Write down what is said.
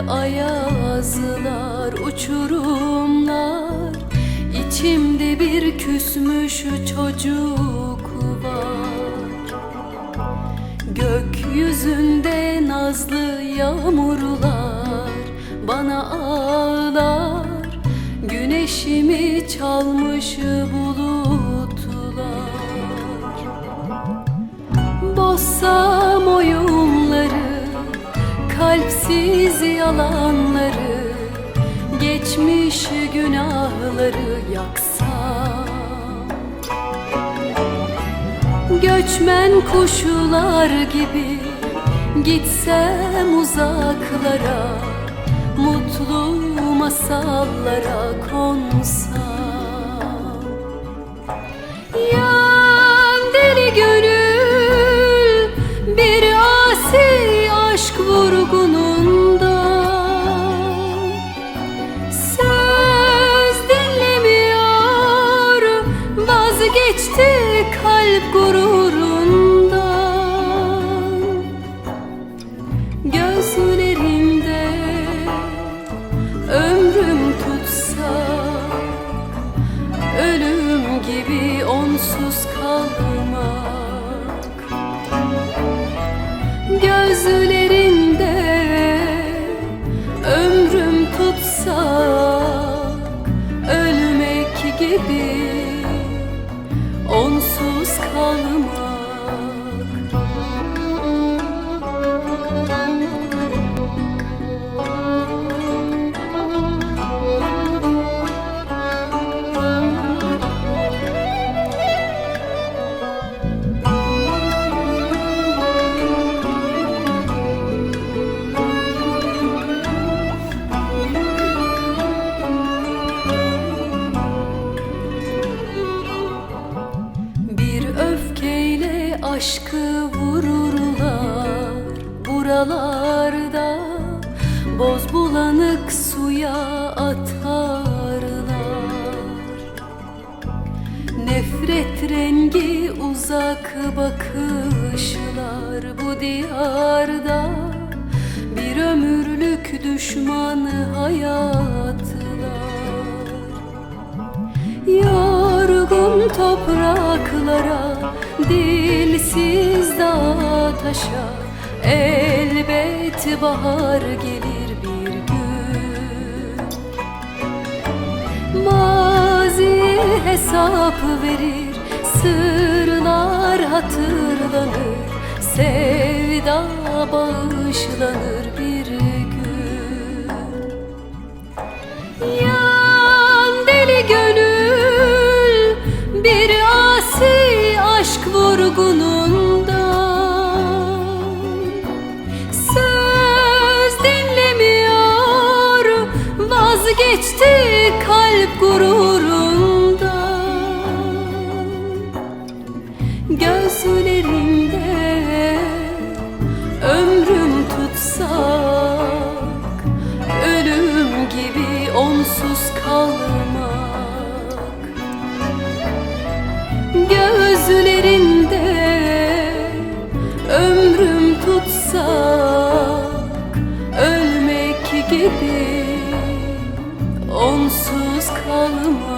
ayazlar, uçurumlar. İçimde bir küsmüş çocuk var. Gökyüzünde nazlı yağmurlar Bana ağlar. Güneşimi çalmış bulutlar. Oyunları Kalpsiz yalanları Geçmiş günahları yaksam Göçmen kuşlar gibi Gitsem uzaklara Mutlu masallara konsam onsuz kalmak aşkı vururlar buralarda Boz bulanık suya atarlar. Nefret rengi uzak bakışlar bu diyarda Bir ömürlük düşmanı hayatlar. Yorgun topraklara Dilsiz dağa taşa Elbet bahar gelir bir gün. Mazi hesap verir Sırlar hatırlanır Sevda bağışlanır bir vazgeçti kalp gururunda. Gözlerinde ömrüm tutsak Ölüm gibi onsuz kalmak kalma